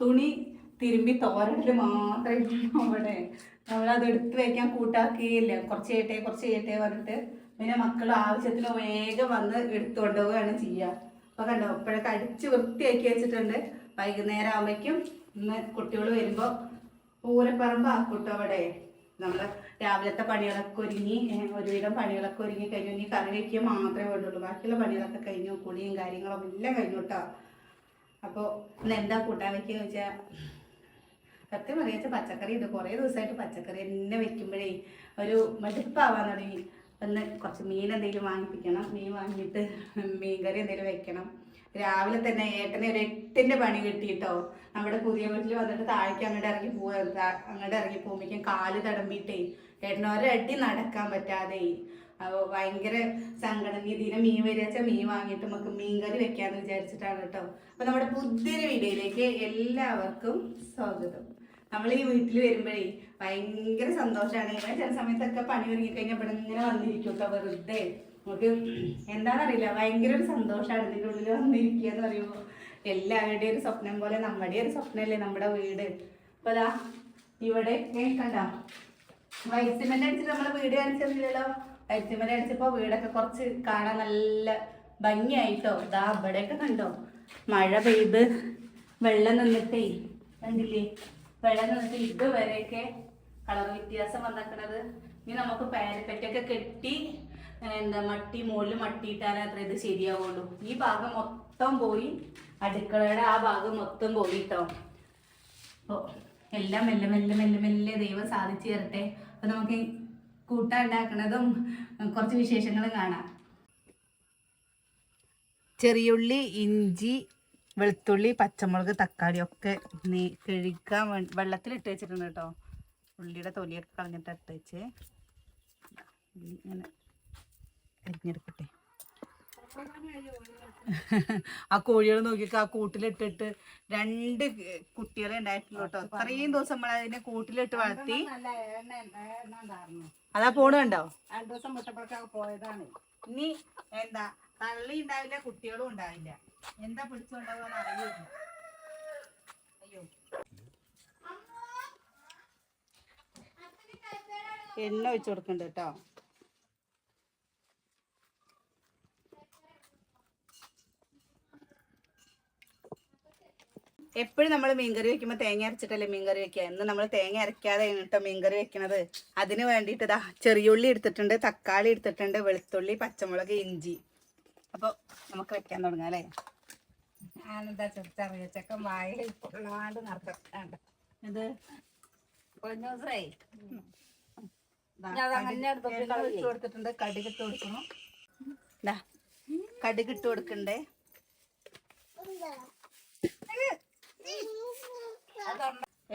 തുണി തിരുമ്പി തോരട്ടിൽ മാത്രമേ അവിടെ. നമ്മളത് എടുത്ത് വയ്ക്കാൻ കൂട്ടാക്കുകയില്ല കുറച്ച് ചെയ്യട്ടെ കുറച്ച് ചെയ്യട്ടെ പറഞ്ഞിട്ട് പിന്നെ മക്കൾ ആവശ്യത്തിന് വേഗം വന്ന് എടുത്തു കൊണ്ടുപോവുകയാണ് ചെയ്യുക അപ്പോൾ കണ്ടോ ഇപ്പോഴൊക്കെ അടിച്ച് വൃത്തിയാക്കി വെച്ചിട്ടുണ്ട്. വൈകുന്നേരം ആകുമ്പോഴേക്കും ഇന്ന് കുട്ടികൾ വരുമ്പോൾ പൂരപ്പറമ്പ് ആക്കൂട്ടോ അവിടെ. നമ്മൾ രാവിലത്തെ പണികളൊക്കെ ഒരുങ്ങി ഒരുവിധം പണികളൊക്കെ ഒരുങ്ങി കഴിഞ്ഞു. ഇനി കറി വയ്ക്കുക മാത്രമേ വേണ്ടുള്ളൂ ബാക്കിയുള്ള പണികളൊക്കെ കഴിഞ്ഞു കുളിയും കാര്യങ്ങളും എല്ലാം കഴിഞ്ഞു കേട്ടോ. അപ്പോൾ ഇന്ന് എന്താ കൂട്ടാൻ വെക്കുക വെച്ചാ സത്യം പറയാച്ച പച്ചക്കറി ഉണ്ട്. കുറേ ദിവസമായിട്ട് പച്ചക്കറി തന്നെ വെക്കുമ്പോഴേ ഒരു മടുപ്പാവാൻ തുടങ്ങി. ഒന്ന് കുറച്ച് മീൻ എന്തെങ്കിലും വാങ്ങിപ്പിക്കണം. മീൻ വാങ്ങിയിട്ട് മീൻ കറി എന്തെങ്കിലും വെക്കണം. രാവിലെ തന്നെ ഏട്ടനെ ഒരു എട്ടിന്റെ പണി കിട്ടിയിട്ടോ. നമ്മുടെ പുതിയ വീട്ടിൽ വന്നിട്ട് താഴേക്ക് അങ്ങോട്ട് ഇറങ്ങി പോവാ. അങ്ങോട്ട് ഇറങ്ങി പോകുമ്പോഴേക്കും കാൽ തടമ്പിയിട്ടേ ഏട്ടനൊരടി നടക്കാൻ പറ്റാതെ ഭയങ്കര സങ്കടം ഇതിനെ മീൻ വരിക മീൻ വാങ്ങിയിട്ട് നമുക്ക് മീൻ കറി വെക്കാന്ന് വിചാരിച്ചിട്ടാണ് കേട്ടോ. അപ്പൊ നമ്മുടെ പുതിയൊരു വീഡിയോയിലേക്ക് എല്ലാവർക്കും സ്വാഗതം. നമ്മൾ ഈ വീട്ടിൽ വരുമ്പോഴേ ഭയങ്കര സന്തോഷമാണ് ഞാൻ ചില സമയത്തൊക്കെ പണി ഒരുങ്ങി കഴിഞ്ഞാൽ ഇവിടെ ഇങ്ങനെ വന്നിരിക്കും കേട്ടോ വെറുതെ. നമുക്ക് എന്താണെന്നറിയില്ല ഭയങ്കര ഒരു സന്തോഷമാണ് ഇതിന്റെ ഉള്ളിൽ വന്നിരിക്കുക എന്ന് പറയുമ്പോൾ എല്ലാവരുടെയും ഒരു സ്വപ്നം പോലെ നമ്മുടെ ഒരു സ്വപ്നമല്ലേ നമ്മുടെ വീട്. അപ്പോൾ അതാ ഇവിടെ കണ്ടോ? വൈറ്റ് സിമെന്റ് അടിച്ചിട്ട് നമ്മുടെ വീട് കാണിച്ചില്ലല്ലോ വൈറ്റ് അടിച്ചപ്പോൾ അടിച്ചപ്പോ വീടൊക്കെ കുറച്ച് കാണാൻ നല്ല ഭംഗിയായിട്ടോ. ദാ ഇവിടെയൊക്കെ കണ്ടോ? മഴ പെയ്ത് വെള്ളം നിന്നിട്ടേ കണ്ടില്ലേ? വെള്ളം നിന്നിട്ട് ഇതുവരെയൊക്കെ കളർ വ്യത്യാസം വന്നിക്കണത്. ഇനി നമുക്ക് പാരപ്പറ്റൊക്കെ കെട്ടി എന്താ മട്ടി മുകളിൽ മട്ടിയിട്ടാലേ അത്ര ഇത് ശരിയാവുള്ളൂ. ഈ ഭാഗം മൊത്തം പോയി അടുക്കളയുടെ ആ ഭാഗം മൊത്തം പോയിട്ടോ. അപ്പോൾ എല്ലാം മെല്ലെ മെല്ലെ മെല്ലെ മെല്ലെ ദൈവം സാധിച്ചു തരട്ടെ. അപ്പോൾ നമുക്ക് ഈ കൂട്ടാൻ ഉണ്ടാക്കുന്നതും കുറച്ച് വിശേഷങ്ങളും കാണാം. ചെറിയുള്ളി ഇഞ്ചി വെളുത്തുള്ളി പച്ചമുളക് തക്കാളി ഒക്കെ നീ കഴുകാൻ വെള്ളത്തിലിട്ട് വെച്ചിട്ടുണ്ട് കേട്ടോ. ഉള്ളിയുടെ തൊലിയൊക്കെ കളഞ്ഞിട്ട് ഇട്ട് വെച്ച്. ഇങ്ങനെ അരിഞ്ഞെടുക്കട്ടെ. ആ കോഴികളെ നോക്കിയിട്ട് ആ കൂട്ടിലിട്ടിട്ട് രണ്ട് കുട്ടികളെ ഉണ്ടായിട്ടുള്ളൂ കേട്ടോ. അത്രയും ദിവസം നമ്മൾ അതിനെ കൂട്ടിലിട്ട് വളർത്തി. അതാ പോണുണ്ടോ രണ്ടു ദിവസം പോയതാണ്. ഇനി എന്താ തള്ളി ഉണ്ടാവില്ല കുട്ടികളും ഉണ്ടാവില്ല. എന്താ പിടിച്ചുകൊണ്ടാവാൻ അറിയില്ല. അയ്യോ. എണ്ണ ഒഴിച്ചു കൊടുക്കണ്ട കേട്ടോ. എപ്പോഴും നമ്മൾ മീൻകറി വെക്കുമ്പോൾ തേങ്ങ അരച്ചിട്ടല്ലേ മീൻകറി വെക്കുക? ഇന്ന് നമ്മൾ തേങ്ങ അരയ്ക്കാതെ കേട്ടോ മീൻകറി വെക്കണത്. അതിന് വേണ്ടിയിട്ട് ഇതാ ചെറിയുള്ളി എടുത്തിട്ടുണ്ട് തക്കാളി എടുത്തിട്ടുണ്ട് വെളുത്തുള്ളി പച്ചമുളക് ഇഞ്ചി. അപ്പോൾ നമുക്ക് വെക്കാൻ തുടങ്ങാം അല്ലേ? ഞാനെന്താ ചെറുത്തറിയ ചെക്കൻ വായിൽ നടത്തണ്ട് നടത്തണ്ട ഇത് കൊടുത്തിട്ടുണ്ട്. കടുക് ഇട്ട് കൊടുക്കണം. ദാ കടുക് ഇട്ട് കൊടുക്കണ്ടേ?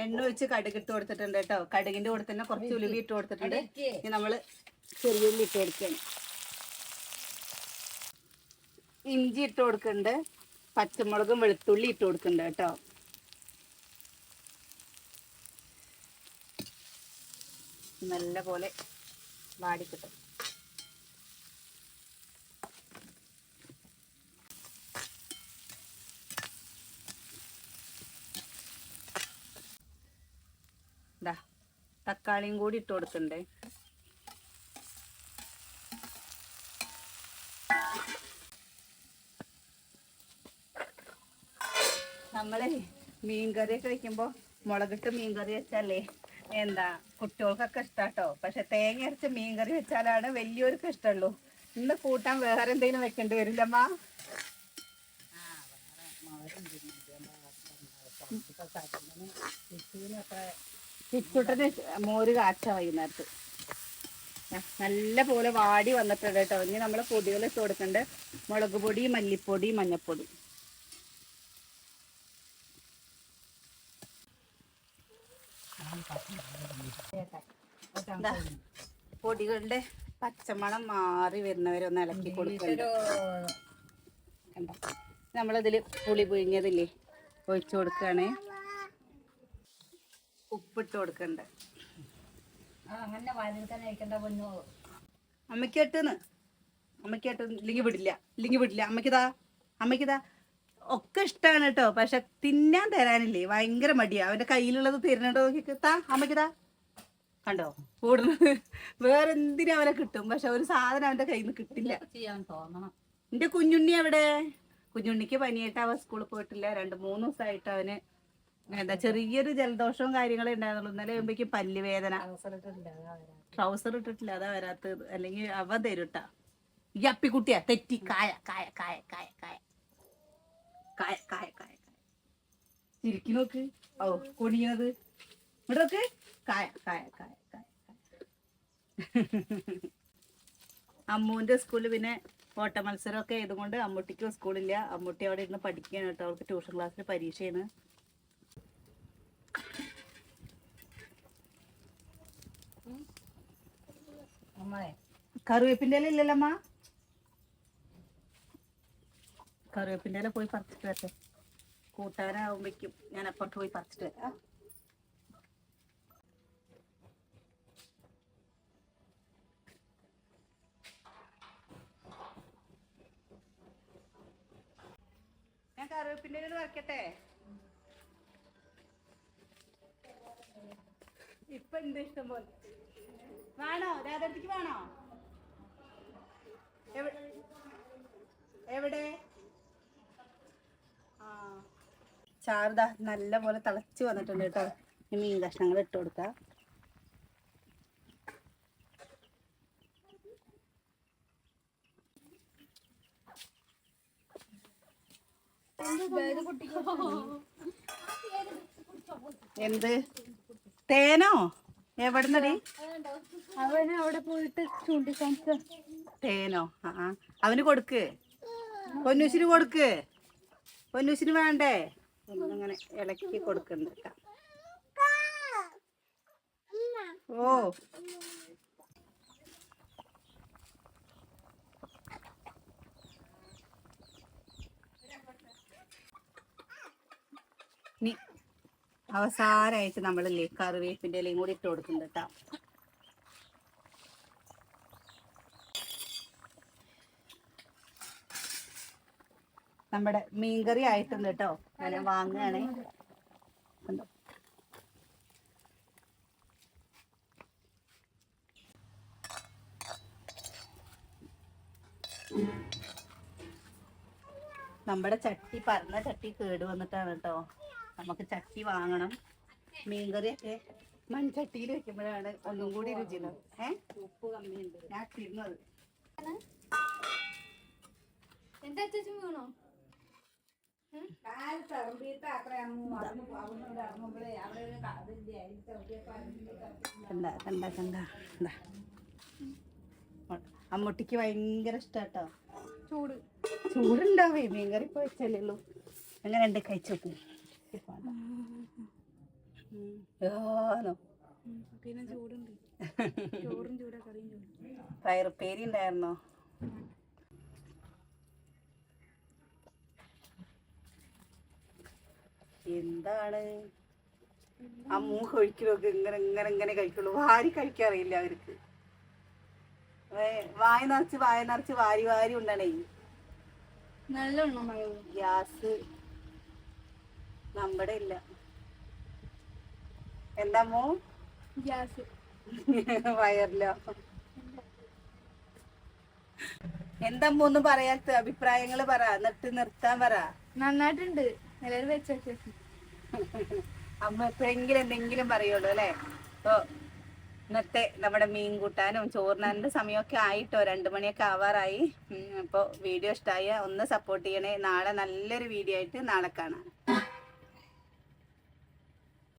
എണ്ണ ഒഴിച്ച് കടുക് ഇട്ട് കൊടുത്തിട്ടുണ്ട് കേട്ടോ. കടുകിന്റെ കൂടെ തന്നെ കുറച്ച് ഉലുവി ഇട്ട് കൊടുത്തിട്ടുണ്ട്. ഇനി നമ്മൾ ചെറിയുള്ളി ഇട്ട് കൊടുക്കണം ഇഞ്ചി ഇട്ട് കൊടുക്കുന്നുണ്ട്. പച്ചമുളകും വെളുത്തുള്ളി ഇട്ട് കൊടുക്കുന്നുണ്ട് കേട്ടോ. നല്ല പോലെ വാടിക്കിട്ടും ദാ തക്കാളിയും കൂടി ഇട്ട് കൊടുക്കണ്ടേ നമ്മളെ മീൻകറിയൊക്കെ വെക്കുമ്പോൾ മുളകിട്ട് മീൻകറി വെച്ചാലേ എന്താ കുട്ടികൾക്കൊക്കെ ഇഷ്ടാട്ടോ. പക്ഷെ തേങ്ങ അരച്ച മീൻകറി വെച്ചാലാണ് വലിയവർക്ക് ഇഷ്ടമുള്ളൂ ഇന്ന് കൂട്ടാൻ വേറെ എന്തെങ്കിലും വെക്കേണ്ടി വരില്ലമ്മ ചിച്ചുട്ടന് മോര് കാച്ച വൈകുന്നേരത്ത്. നല്ല പോലെ വാടി വന്നിട്ടുണ്ട് കേട്ടോ. ഇനി നമ്മൾ പൊടികൾ ഇട്ട് കൊടുക്കണ്ട്. മുളക് പൊടി മല്ലിപ്പൊടി മഞ്ഞപ്പൊടി. പൊടികളുടെ പച്ചമണം മാറി വരുന്നവരെ ഒന്ന് ഇളക്കി കൊടുക്കണ്ടോ. നമ്മളതിൽ നമ്മളതിൽ പുളി പുഴിഞ്ഞതില്ലേ ഒഴിച്ചു കൊടുക്കുകയാണേ ഉപ്പിട്ട് കൊടുക്കണ്ടേ. അങ്ങനെ കഴിക്കണ്ട പൊന്നു? ഇല്ലെങ്കിൽ വിടില്ല ഇല്ലെങ്കിൽ വിടില്ല. അമ്മയ്ക്കിതാ അമ്മയ്ക്കിതാ. ഒക്കെ ഇഷ്ടമാണ് കേട്ടോ പക്ഷെ തിന്നാൻ തരാനില്ലേ? ഭയങ്കര മടിയാ. അവന്റെ കയ്യിലുള്ളത് തരുന്നുണ്ടോ നോക്കി താ അമ്മയ്ക്ക് കണ്ടോ? കൂടുന്നത് വേറെ എന്തിനും അവനെ കിട്ടും. പക്ഷെ ഒരു സാധനം അവന്റെ കയ്യിൽ നിന്ന് കിട്ടില്ല. എന്റെ കുഞ്ഞുണ്ണി അവിടെ കുഞ്ഞുണ്ണിക്ക് പനിയായിട്ട് അവൻ സ്കൂളിൽ പോയിട്ടില്ല. രണ്ട് മൂന്ന് ദിവസമായിട്ട് അവന് എന്താ ചെറിയൊരു ജലദോഷവും കാര്യങ്ങളും ഉണ്ടായിരുന്നുള്ളൂ. ഇന്നലെ ആകുമ്പോഴേക്കും പല്ലുവേദന ട്രൗസർ ഇട്ടിട്ടില്ല അതാ വരാത്തത്. അല്ലെങ്കിൽ അവ തരുട്ട ഈ അപ്പിക്കുട്ടിയാ തെറ്റി കായ കായ കായ കായ കായ. കായ കായ കായ കായ. ചിരിക്കി നോക്ക്. ഓ കുണിയത് ഇവിടെ നോക്ക് കായ കായ കായ കായ കായ. അമ്മുവിന്റെ സ്കൂളിൽ പിന്നെ ഓട്ട മത്സരമൊക്കെ ആയതുകൊണ്ട് അമ്മൂട്ടിക്ക് സ്കൂളില്ല. അമ്മൂട്ടി അവിടെ ഇരുന്ന് പഠിക്കുകയാണ് കേട്ടോ അവൾക്ക് ട്യൂഷൻ ക്ലാസ്സിൽ പരീക്ഷയാണ്. കറിവേപ്പിന്റെ ഇല ഇല്ലല്ലോ അമ്മ? കറിവേപ്പിന്റെ ഇല പോയി പറിച്ചിട്ട് വരട്ടെ. കൂട്ടാനാവുമ്പോഴേക്കും ഞാൻ അപ്പുറത്ത് പോയി പറിച്ചിട്ട് വരാം. ഞാൻ കറിവേപ്പിന്റെ ഇല വറക്കട്ടെ ഇപ്പൊ എന്ത് ഇഷ്ടം പോലെ? വേണോ? രാധത്തിക്ക് വേണോ? എവിടെ? ആ. നല്ല പോലെ തിളച്ച് വന്നിട്ടുണ്ട് കേട്ടോ. ഈ മീൻ കഷ്ണങ്ങൾ ഇട്ട് കൊടുക്കാം. എന്ത്? തേനോ? എവിടുന്നടി? അവന് അവിടെ പോയിട്ട് ചൂണ്ടിക്കാണിച്ച തേനോ? ആ. അവന് കൊടുക്ക്. പൊന്നൂശിന് കൊടുക്ക്. പൊന്നൂശിന് വേണ്ടേ? ഒന്നിങ്ങനെ ഇളക്കി കൊടുക്കുന്നുണ്ട്. ഓ. നീ നമ്മൾ കറിവേപ്പിന്റെ ഇലയും കൂടി ഇട്ട് കൊടുക്കുന്നുണ്ട് കേട്ടോ നമ്മുടെ മീൻകറി ആയിട്ടുണ്ട് കേട്ടോ. ഞാൻ വാങ്ങുകയാണ്. നമ്മുടെ ചട്ടി പറഞ്ഞ ചട്ടി കേട് വന്നിട്ടാണ് കേട്ടോ. നമുക്ക് ചട്ടി വാങ്ങണം. മീൻകറിയൊക്കെ മൺചട്ടിയിൽ വെക്കുമ്പോഴാണ് ഒന്നും കൂടി രുചിയുള്ളത്. ഏഹ് ഉപ്പ് കമ്മിയുണ്ട് ഞാൻ തിന്നത്. എന്താ ചേച്ചി വീണോ? കണ്ട കണ്ട കണ്ട കണ്ട. അമ്മൂട്ടിക്ക് ഭയങ്കര ഇഷ്ടാട്ടോ. ചൂട്. ചൂടുണ്ടാവേ മീൻകറി ഇപ്പൊ വെച്ചല്ലേ ഉള്ളൂ. രണ്ട് കഴിച്ചോക്ക് ആണോ പിന്നെ ചൂടുണ്ട്. ചോറും ചൂടാ കറിയും ചൂട്. പയറുപ്പേരി ഉണ്ടായിരുന്നോ? എന്താണ്? ആ മൂ കഴിക്കലൊക്കെ ഇങ്ങനെ ഇങ്ങനെ ഇങ്ങനെ കഴിക്കുള്ളൂ. വാരി കഴിക്കാറിയില്ല അവർക്ക്. വായ നിറച്ച് വായ നിറച്ച് വാരി വാരി ഉണ്ടാണേ. നല്ലോണം ഗ്യാസ് നമ്മുടെ ഇല്ല. എന്താ മോ? ഗ്യാസ്. വയറിലോ? എന്താ ഒന്ന് പറയാത്ത അഭിപ്രായങ്ങൾ പറ. എന്നിട്ട് നിർത്താൻ പറ. നന്നായിട്ടുണ്ട്. എല്ലാവരും വെച്ചേക്ക് അമ്മ എപ്പോഴെങ്കിലും എന്തെങ്കിലും പറയുള്ളൂ അല്ലേ? അപ്പൊ ഇന്നത്തെ നമ്മുടെ മീൻ കൂട്ടാനും ചോറിനാന്റെ സമയമൊക്കെ ആയിട്ടോ രണ്ടു മണിയൊക്കെ ആവാറായി. അപ്പോൾ വീഡിയോ ഇഷ്ടമായ ഒന്ന് സപ്പോർട്ട് ചെയ്യണേ. നാളെ നല്ലൊരു വീഡിയോ ആയിട്ട് നാളെ കാണാം.